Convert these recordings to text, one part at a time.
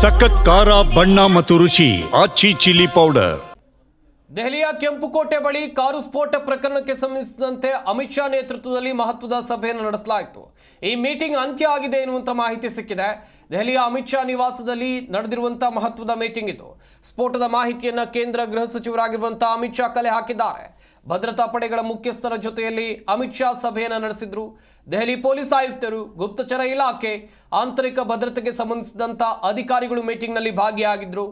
ಸಖತ್ ಖಾರ, ಬಣ್ಣ ಮತ್ತು ರುಚಿ ಆಚಿ ಚಿಲ್ಲಿ ಪೌಡರ್ ದೆಹಲಿಯ ಕೆಂಪುಕೋಟೆ ಬಳಿ ಕಾರು ಸ್ಫೋಟ ಪ್ರಕರಣಕ್ಕೆ ಸಂಬಂಧಿಸಿದಂತೆ ಅಮಿತ್ ಶಾ ನೇತೃತ್ವದಲ್ಲಿ ಮಹತ್ವದ ಸಭೆಯನ್ನು ನಡೆಸಲಾಯಿತು. ಈ ಮೀಟಿಂಗ್ ಅಂತ್ಯ ಆಗಿದೆ ಎನ್ನುವಂಥ ಮಾಹಿತಿ ಸಿಕ್ಕಿದೆ. ದೆಹಲಿಯ ಅಮಿತ್ ಶಾ ನಿವಾಸದಲ್ಲಿ ನಡೆದಿರುವಂತಹ ಮಹತ್ವದ ಮೀಟಿಂಗ್ ಇದು. ಸ್ಫೋಟದ ಮಾಹಿತಿಯನ್ನು ಕೇಂದ್ರ ಗೃಹ ಸಚಿವರಾಗಿರುವಂತಹ ಅಮಿತ್ ಶಾ ಕಲೆ ಹಾಕಿದ್ದಾರೆ. ಭದ್ರತಾ ಪಡೆಗಳ ಮುಖ್ಯಸ್ಥರ ಜೊತೆಯಲ್ಲಿ ಅಮಿತ್ ಶಾ ಸಭೆಯನ್ನು ನಡೆಸಿದ್ರು. ದೆಹಲಿ ಪೊಲೀಸ್ ಆಯುಕ್ತರು ಗುಪ್ತಚರ ಇಲಾಖೆ ಆಂತರಿಕ ಭದ್ರತೆಗೆ ಸಂಬಂಧಿಸಿದಂಥ ಅಧಿಕಾರಿಗಳು ಮೀಟಿಂಗ್ನಲ್ಲಿ ಭಾಗಿಯಾಗಿದ್ದರು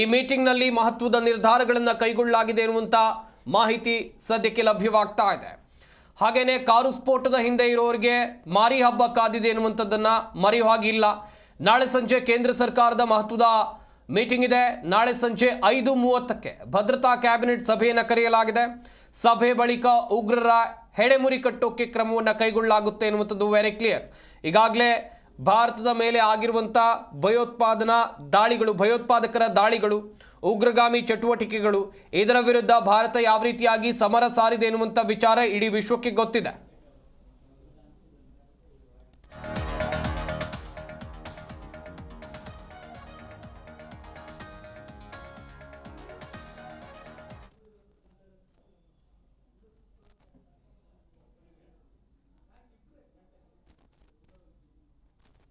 ಈ ಮೀಟಿಂಗ್ನಲ್ಲಿ ಮಹತ್ವದ ನಿರ್ಧಾರಗಳನ್ನು ಕೈಗೊಳ್ಳಲಾಗಿದೆ ಎನ್ನುವಂಥ ಮಾಹಿತಿ ಸದ್ಯಕ್ಕೆ ಲಭ್ಯವಾಗ್ತಾ ಇದೆ. ಹಾಗೇನೆ ಕಾರು ಸ್ಫೋಟದ ಹಿಂದೆ ಇರೋರಿಗೆ ಮಾರಿ ಹಬ್ಬ ಕಾದಿದೆ ಎನ್ನುವಂಥದ್ದನ್ನು ಮರೆಯುವಾಗಿಲ್ಲ ನಾಳೆ ಸಂಜೆ ಕೇಂದ್ರ ಸರ್ಕಾರದ ಮಹತ್ವದ ಮೀಟಿಂಗ್ ಇದೆ. ನಾಳೆ ಸಂಜೆ ಐದು ಮೂವತ್ತಕ್ಕೆ ಭದ್ರತಾ ಕ್ಯಾಬಿನೆಟ್ ಸಭೆಯನ್ನು ಕರೆಯಲಾಗಿದೆ. ಸಭೆ ಬಳಿಕ ಉಗ್ರರ ಹೆಡೆಮುರಿ ಕಟ್ಟೋಕೆ ಕ್ರಮವನ್ನು ಕೈಗೊಳ್ಳಲಾಗುತ್ತೆ ಎನ್ನುವಂಥದ್ದು ವೆರಿ ಕ್ಲಿಯರ್ ಈಗಾಗಲೇ ಭಾರತದ ಮೇಲೆ ಆಗಿರುವಂಥ ಭಯೋತ್ಪಾದನಾ ದಾಳಿಗಳು, ಭಯೋತ್ಪಾದಕರ ದಾಳಿಗಳು, ಉಗ್ರಗಾಮಿ ಚಟುವಟಿಕೆಗಳು, ಇದರ ವಿರುದ್ಧ ಭಾರತ ಯಾವ ರೀತಿಯಾಗಿ ಸಮರ ಸಾರಿದೆ ಎನ್ನುವಂಥ ವಿಚಾರ ಇಡೀ ವಿಶ್ವಕ್ಕೆ ಗೊತ್ತಿದೆ.